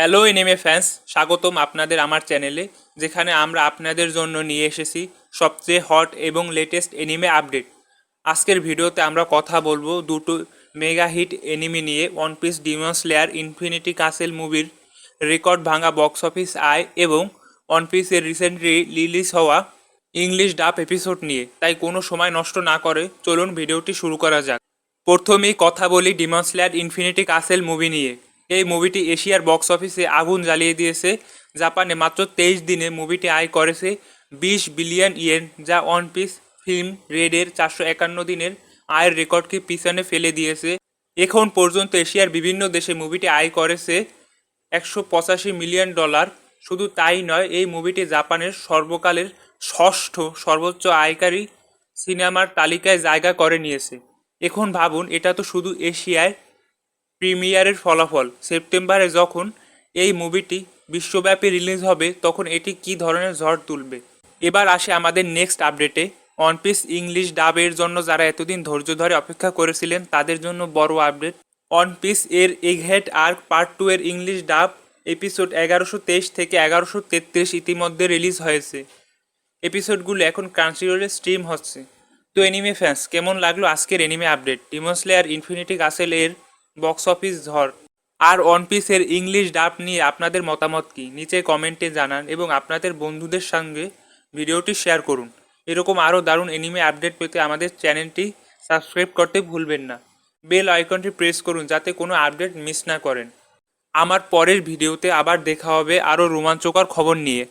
Hello anime fans স্বাগতম আপনাদের আমার চ্যানেলে, যেখানে আমরা আপনাদের জন্য নিয়ে এসেছি সবচেয়ে হট এবং লেটেস্ট এনিমে আপডেট আজকের ভিডিওতে আমরা কথা বলব দুটো মেগা হিট এনিমে নিয়ে one piece demon slayer infinity castle মুভির রেকর্ড ভাঙা বক্স অফিস আয় এবং ওয়ান পিসের রিসেন্টলি রিলিজ হওয়া ইংলিশ ডাব এপিসোড নিয়ে। তাই কোনো সময় নষ্ট না করে চলুন ভিডিওটি শুরু করা যাক। প্রথমেই কথা বলি demon slayer infinity castle movie নিয়ে। এই মুভিটি এশিয়ার বক্স অফিসে আগুন জ্বালিয়ে দিয়েছে। জাপানে মাত্র তেইশ দিনে মুভিটি আয় করেছে বিশ বিলিয়ন ইয়েন, যা ওয়ান পিস ফিল্ম রেডের চারশো একান্ন দিনের আয়ের রেকর্ডকে পিছনে ফেলে দিয়েছে। এখন পর্যন্ত এশিয়ার বিভিন্ন দেশে মুভিটি আয় করেছে একশো পঁচাশি মিলিয়ন ডলার। শুধু তাই নয়, এই মুভিটি জাপানের সর্বকালের ষষ্ঠ সর্বোচ্চ আয়কারী সিনেমার তালিকায় জায়গা করে নিয়েছে। এখন ভাবুন, এটা তো শুধু এশিয়ায় প্রিমিয়ারের ফলাফল সেপ্টেম্বরে যখন এই মুভিটি বিশ্বব্যাপী রিলিজ হবে, তখন এটি কী ধরনের ঝড় তুলবে? এবার আসে আমাদের নেক্সট আপডেটে। ওয়ান পিস ইংলিশ ডাবের জন্য যারা এতদিন ধৈর্য ধরে অপেক্ষা করেছিলেন, তাদের জন্য বড় আপডেট। ওয়ান পিস এর এগহেড আর্ক পার্ট টু এর ইংলিশ ডাব এপিসোড এগারোশো তেইশ থেকে এগারোশো তেত্রিশ ইতিমধ্যে রিলিজ হয়েছে। এপিসোডগুলো এখন ক্রান্সিরোলে স্ট্রিম হচ্ছে। তো এনিমে ফ্যান্স কেমন লাগল আজকের anime update demon slayer infinity castle এর বক্স অফিস ঝড়। আর ওয়ান পিসের ইংলিশ ডাব নিয়ে আপনাদের মতামত কি? নিচে কমেন্টে জানান এবং আপনাদের বন্ধুদের সঙ্গে ভিডিওটি শেয়ার করুন। এরকম আরও দারুণ এনিমে আপডেট পেতে আমাদের চ্যানেলটি সাবস্ক্রাইব করতে ভুলবেন না। বেল আইকনটি প্রেস করুন যাতে কোনো আপডেট মিস না করেন। আমার পরের ভিডিওতে আবার দেখা হবে আরও রোমাঞ্চকর খবর নিয়ে।